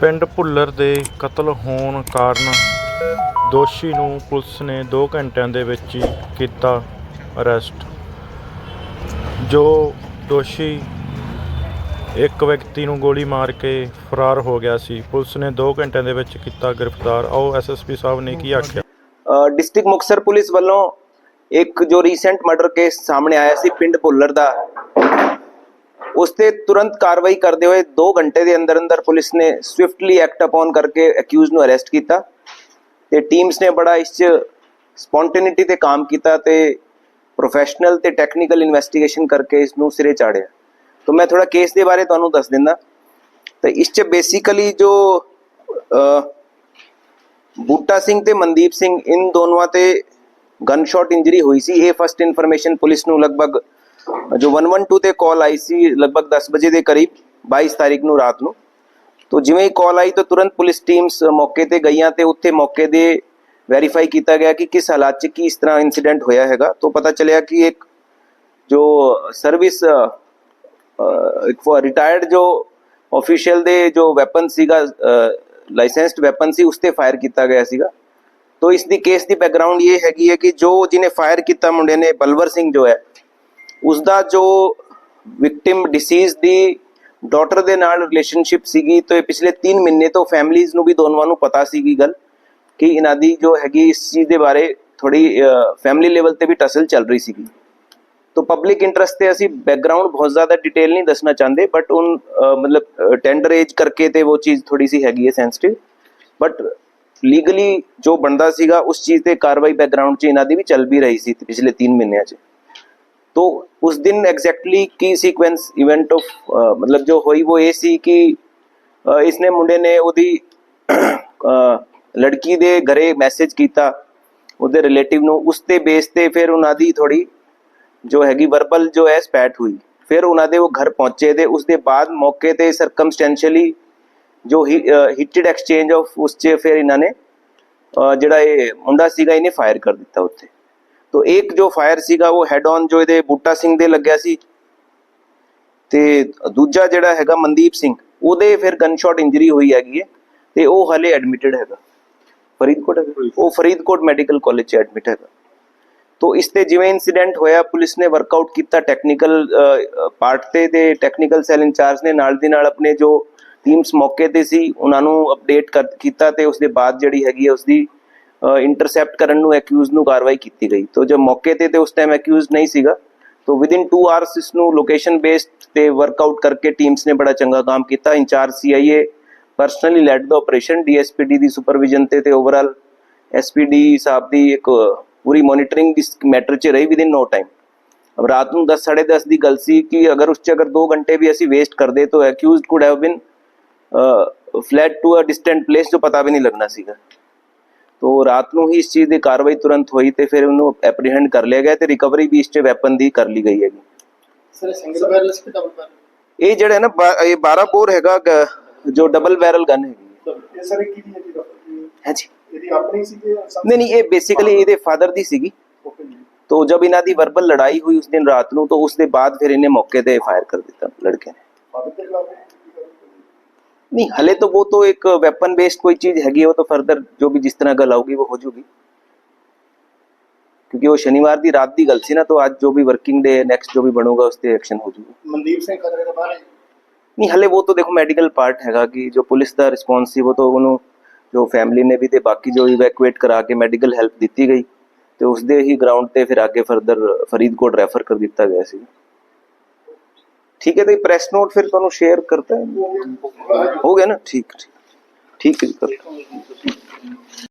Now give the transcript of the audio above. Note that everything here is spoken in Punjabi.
ਪਿੰਡ ਭੁੱਲਰ ਦੇ ਕਤਲ ਹੋਣ ਕਾਰਨ ਦੋਸ਼ੀ ਨੂੰ ਪੁਲਿਸ ਨੇ 2 ਘੰਟਿਆਂ ਦੇ ਵਿੱਚ ਹੀ ਕੀਤਾ ਅਰੈਸਟ। ਜੋ ਦੋਸ਼ੀ ਇੱਕ ਵਿਅਕਤੀ ਨੂੰ ਗੋਲੀ ਮਾਰ ਕੇ ਫਰਾਰ ਹੋ ਗਿਆ ਸੀ, ਪੁਲਿਸ ਨੇ 2 ਘੰਟਿਆਂ ਦੇ ਵਿੱਚ ਕੀਤਾ ਗ੍ਰਿਫਤਾਰ। ਆਓ ਐਸਐਸਪੀ ਸਾਹਿਬ ਨੇ ਕੀ ਆਖਿਆ? ਡਿਸਟ੍ਰਿਕਟ ਮੁਕਤਸਰ ਪੁਲਿਸ ਵੱਲੋਂ ਇੱਕ ਜੋ ਰੀਸੈਂਟ ਮਰਡਰ ਕੇਸ ਸਾਹਮਣੇ ਆਇਆ ਸੀ, ਪਿੰਡ ਭੁੱਲਰ ਦਾ। ਉਸ ਤੇ ਤੁਰੰਤ ਕਾਰਵਾਈ ਕਰਦੇ ਹੋਏ 2 ਘੰਟੇ ਦੇ ਅੰਦਰ ਅੰਦਰ ਪੁਲਿਸ ਨੇ ਸਵਿਫਟਲੀ ਐਕਟ ਅਪਨ ਕਰਕੇ ਅਕਿਊਜ਼ ਨੂੰ ਅਰੈਸਟ ਕੀਤਾ ਤੇ ਟੀਮਸ ਨੇ ਬੜਾ ਇਸ ਚ ਸਪੌਂਟੇਨਿਟੀ ਤੇ ਕੰਮ ਕੀਤਾ ਤੇ ਪ੍ਰੋਫੈਸ਼ਨਲ ਤੇ ਟੈਕਨੀਕਲ ਇਨਵੈਸਟੀਗੇਸ਼ਨ ਕਰਕੇ ਇਸ ਨੂੰ ਸਿਰੇ ਚਾੜਿਆ। ਤਾਂ ਮੈਂ ਥੋੜਾ ਕੇਸ ਦੇ ਬਾਰੇ ਤੁਹਾਨੂੰ ਦੱਸ ਦਿੰਦਾ। ਤੇ ਇਸ ਚ ਬੇਸਿਕਲੀ ਜੋ ਬੂਟਾ ਸਿੰਘ ਤੇ ਮਨਦੀਪ ਸਿੰਘ, ਇਨ ਦੋਨੋਂ ਤੇ ਗਨ ਸ਼ਾਟ ਇੰਜਰੀ ਹੋਈ ਸੀ। ਇਹ ਫਸਟ ਇਨਫੋਰਮੇਸ਼ਨ ਪੁਲਿਸ ਨੂੰ ਲਗਭਗ ਜੋ 112 ਤੇ ਕਾਲ ਆਈ ਸੀ ਲਗਭਗ 10 ਵਜੇ ਦੇ ਕਰੀਬ 22 ਤਾਰੀਖ ਨੂੰ ਰਾਤ ਨੂੰ ਤੋਂ ਜਿਵੇਂ ਹੀ ਕਾਲ ਆਈ ਤਾਂ ਤੁਰੰਤ ਪੁਲਿਸ ਟੀਮਸ ਮੌਕੇ ਤੇ ਗਈਆਂ ਤੇ ਉੱਥੇ ਮੌਕੇ ਦੇ ਵੈਰੀਫਾਈ ਕੀਤਾ ਗਿਆ ਕਿ ਕਿਸ ਹਾਲਾਤ 'ਚ ਕੀ ਇਸ ਤਰ੍ਹਾਂ ਇਨਸੀਡੈਂਟ ਹੋਇਆ ਹੈਗਾ ਤੋਂ ਪਤਾ ਚੱਲਿਆ ਕਿ ਇੱਕ ਜੋ ਸਰਵਿਸ ਇੱਕ ਰਿਟਾਇਰਡ ਜੋ ਆਫੀਸ਼ੀਅਲ ਦੇ ਜੋ ਵੈਪਨ ਸੀਗਾ ਲਾਇਸੈਂਸਡ ਵੈਪਨ ਸੀ ਉਸ ਤੇ ਫਾਇਰ ਕੀਤਾ ਗਿਆ ਸੀਗਾ ਤੋ ਇਸ ਦੀ ਕੇਸ ਦੀ ਬੈਕਗ੍ਰਾਉਂਡ ਇਹ ਹੈਗੀ ਹੈ ਕਿ ਜੋ ਜਿਹਨੇ ਫਾਇਰ ਕੀਤਾ ਮੁੰਡੇ ਨੇ ਬਲਵਰ ਸਿੰਘ ਜੋ ਹੈ ਉਸ ਦਾ ਜੋ ਵਿਕਟਿਮ ਡਿਸੀਜ਼ ਦੀ ਡਾਟਰ ਦੇ ਨਾਲ ਰਿਲੇਸ਼ਨਸ਼ਿਪ ਸੀਗੀ, ਤੇ ਪਿਛਲੇ 3 ਮਹੀਨੇ ਤੋਂ ਫੈਮਲੀਆਂ ਨੂੰ ਵੀ ਦੋਨੋਂ ਨੂੰ ਪਤਾ ਸੀਗੀ ਗੱਲ, ਕਿ ਇਹਨਾਂ ਦੀ ਜੋ ਹੈਗੀ ਇਸ ਚੀਜ਼ ਦੇ ਬਾਰੇ ਥੋੜੀ ਫੈਮਿਲੀ ਲੈਵਲ ਤੇ ਵੀ ਟਸਲ ਚੱਲ ਰਹੀ ਸੀਗੀ। ਤੋ ਪਬਲਿਕ ਇੰਟਰਸਟ ਤੇ ਅਸੀਂ ਬੈਕਗ੍ਰਾਉਂਡ ਬਹੁਤ ਜ਼ਿਆਦਾ ਡਿਟੇਲ ਨਹੀਂ ਦੱਸਣਾ ਚਾਹੁੰਦੇ ਬਟ ਉਨ ਮਤਲਬ ਟੈਂਡਰ ਏਜ ਕਰਕੇ ਤੇ ਉਹ ਚੀਜ਼ ਥੋੜੀ ਸੀ ਹੈਗੀ ਹੈ ਸੈਂਸਿਟਿਵ ਬਟ ਲੀਗਲੀ ਜੋ ਬਣਦਾ ਸੀਗਾ, ਉਸ ਚੀਜ਼ ਤੇ ਕਾਰਵਾਈ ਬੈਕਗ੍ਰਾਉਂਡ 'ਚ ਇਹਨਾਂ ਦੀ ਵੀ ਚੱਲ ਵੀ ਰਹੀ ਸੀ ਪਿਛਲੇ 3 ਮਹੀਨਿਆਂ 'ਚ। ਤੋ उस दिन एग्जैक्टली की सीक्वेंस इवेंट ऑफ मतलब जो हुई वो ਇਹ ਸੀ ਕਿ ਅਹ, ਇਸਨੇ ਮੁੰਡੇ ਨੇ ਉਹਦੀ ਅਹ, ਲੜਕੀ ਦੇ ਘਰੇ ਮੈਸੇਜ ਕੀਤਾ ਉਹਦੇ ਰਿਲੇਟਿਵ ਨੂੰ ਉਸ ਤੇ ਬੇਸ ਤੇ ਫਿਰ ਉਹਨਾਂ ਦੀ ਥੋੜੀ ਜੋ ਹੈਗੀ ਵਰਬਲ ਜੋ ਹੈ ਸਪੈਟ ਹੋਈ ਫਿਰ ਉਹਨਾਂ ਦੇ ਉਹ ਘਰ ਪਹੁੰਚੇ ਤੇ ਉਸ ਦੇ ਬਾਅਦ ਮੌਕੇ ਤੇ ਸਰਕਮਸਟੈਂਸ਼ੀਅਲੀ ਜੋ ਹੀਟਡ ਐਕਸਚੇਂਜ ਆਫ ਉਸ 'ਚ ਫਿਰ ਇਹਨਾਂ ਨੇ ਅਹ, ਜਿਹੜਾ ਇਹ ਮੁੰਡਾ ਸੀਗਾ ਇਹਨੇ ਫਾਇਰ ਕਰ ਦਿੱਤਾ ਉੱਥੇ ਤੋ ਇੱਕ ਜੋ ਫਾਇਰ ਸੀਗਾ ਉਹ ਹੈਡ ਔਨ ਜੋ ਇਹਦੇ ਬੂਟਾ ਸਿੰਘ ਦੇ ਲੱਗਿਆ ਸੀ ਤੇ ਦੂਜਾ ਜਿਹੜਾ ਹੈਗਾ ਮਨਦੀਪ ਸਿੰਘ ਉਹਦੇ ਫਿਰ ਗਨ ਸ਼ਾਟ ਇੰਜਰੀ ਹੋਈ ਹੈਗੀ ਹੈ ਤੇ ਉਹ ਹਲੇ ਐਡਮਿਟਡ ਹੈਗਾ। ਫਰੀਦਕੋਟ ਹੈਗਾ? ਉਹ ਫਰੀਦਕੋਟ ਮੈਡੀਕਲ ਕਾਲਜ ਚ ਐਡਮਿਟ ਹੈਗਾ। ਤੋ ਇਸ ਤੇ ਜਿਵੇਂ ਇਨਸੀਡੈਂਟ ਹੋਇਆ ਪੁਲਿਸ ਨੇ ਵਰਕਆਊਟ ਕੀਤਾ ਟੈਕਨੀਕਲ ਪਾਰਟ ਤੇ ਤੇ ਟੈਕਨੀਕਲ ਸੈੱਲ ਇੰਚਾਰਜ ਨੇ ਨਾਲ ਦੀ ਨਾਲ ਆਪਣੇ ਜੋ ਟੀਮਸ ਮੌਕੇ ਤੇ ਸੀ ਉਹਨਾਂ ਨੂੰ ਅਪਡੇਟ ਕੀਤਾ ਤੇ ਉਸ ਦੇ ਬਾਅਦ ਜਿਹੜੀ ਹੈਗੀ ਹੈ ਉਸ ਦੀ ਇੰਟਰਸੈਪਟ ਕਰਨ ਨੂੰ ਐਕਿਊਜ਼ ਨੂੰ ਕਾਰਵਾਈ ਕੀਤੀ ਗਈ। ਤੋ ਜਦ ਮੌਕੇ ਤੇ ਤੇ ਉਸ ਟਾਈਮ ਐਕਿਊਜ਼ ਨਹੀਂ ਸੀਗਾ, ਤੋ ਵਿਦਿਨ 2 ਆਵਰਸ ਇਸ ਨੂੰ ਲੋਕੇਸ਼ਨ ਬੇਸਡ ਤੇ ਵਰਕਆਊਟ ਕਰਕੇ ਟੀਮਸ ਨੇ ਬੜਾ ਚੰਗਾ ਕੰਮ ਕੀਤਾ। In charge CIA personally led the operation ਡੀਐਸਪੀਡੀ ਦੀ ਸੁਪਰਵਿਜ਼ਨ ਤੇ ਤੇ ਓਵਰਆਲ ਐਸਪੀਡੀ ਸਾਹਿਬ ਦੀ ਇੱਕ ਪੂਰੀ ਮੋਨੀਟਰਿੰਗ ਇਸ ਮੈਟਰ 'ਚ ਰਹੀ ਵਿਦਿਨ ਨੋ ਟਾਈਮ ਅਬ ਰਾਤ ਨੂੰ 10 10:30 ਦੀ ਗੱਲ ਸੀ ਕਿ ਅਗਰ ਉਸ 'ਚ ਅਗਰ 2 ਘੰਟੇ ਵੀ ਅਸੀਂ ਵੇਸਟ ਕਰਦੇ, ਤਾਂ accused could have been fled to a distant place ਜੋ ਪਤਾ ਵੀ ਨਹੀਂ ਲੱਗਣਾ ਸੀਗਾ। ਤੋ ਰਾਤ ਨੂੰ ਹੀ ਇਸ ਚੀਜ਼ ਦੀ ਕਾਰਵਾਈ ਤੁਰੰਤ ਹੋਈ ਤੇ ਫਿਰ ਉਹਨੂੰ ਐਪਰੀਹੈਂਡ ਕਰ ਲਿਆ ਗਿਆ ਤੇ ਰਿਕਵਰੀ ਵੀ ਇਸ ਚ ਵੈਪਨ ਦੀ ਕਰ ਲਈ ਗਈ ਹੈਗੀ। ਸਰ ਸਿੰਗਲ ਬੈਰਲਸ ਕਿ ਡਬਲ ਬੈਰਲ ਇਹ ਜਿਹੜਾ ਨਾ ਇਹ 12 ਬੋਰ ਹੈਗਾ ਜੋ ਡਬਲ ਬੈਰਲ ਗਨ ਹੈਗੀ। ਇਹ ਸਰ ਕੀ ਦੀ ਹੈ ਹਾਂਜੀ ਇਹਦੀ ਆਪਣੀ ਸੀ ਕਿ ਨਹੀਂ ਨਹੀਂ ਇਹ ਬੇਸਿਕਲੀ ਇਹਦੇ ਫਾਦਰ ਦੀ ਸੀਗੀ। ਤੋ ਜਦ ਇਹਨਾਂ ਦੀ ਵਰਬਲ ਲੜਾਈ ਹੋਈ ਉਸ ਦਿਨ ਰਾਤ ਨੂੰ ਤੋਂ ਉਸ ਦੇ ਬਾਅਦ ਫਿਰ ਇਹਨੇ ਮੌਕੇ ਤੇ ਫਾਇਰ ਕਰ ਦਿੱਤਾ ਲੜਕੇ ਨੇ। ਫਾਦਰ ਦੇ ਖਿਲਾਫ नहीं हले तो वो तो एक वेपन बेस्ड कोई चीज हैगी है वो तो फर्दर जो भी जिस तरह गल आऊगी वो हो जाएगी क्योंकि वो शनिवार की रात की गल सी ना तो आज जो भी वर्किंग डे नेक्स्ट जो भी बनूगा उस पर एक्शन हो जाएगा ਮਨਦੀਪ ਸਿੰਘ ਖਤਰੇ ਦੇ ਬਾਹਰ ਹੈ नहीं हले वो तो देखो मेडिकल पार्ट हैगा कि जो पुलिस का रिस्पॉन्स सी वो तो उन्होंने जो फैमिली ने भी ते बाकी जो इवैक्यूएट करा के मेडिकल हेल्प दी गई ਤੇ ਉਸ ਦੇ ਹੀ ਗਰਾਊਂਡ ਤੇ ਫਿਰ ਅੱਗੇ ਫਰਦਰ ਫਰੀਦਕੋਟ ਰੈਫਰ ਕਰ ਦਿੱਤਾ ਗਿਆ ਸੀ ਠੀਕ ਹੈ ਤੇ ਪ੍ਰੈਸ ਨੋਟ ਫਿਰ ਤੁਹਾਨੂੰ ਸ਼ੇਅਰ ਕਰਤਾ ਹੋ ਗਿਆ ਨਾ? ਠੀਕ ਠੀਕ। ਠੀਕ ਹੈ ਜੀ, ਕਰ।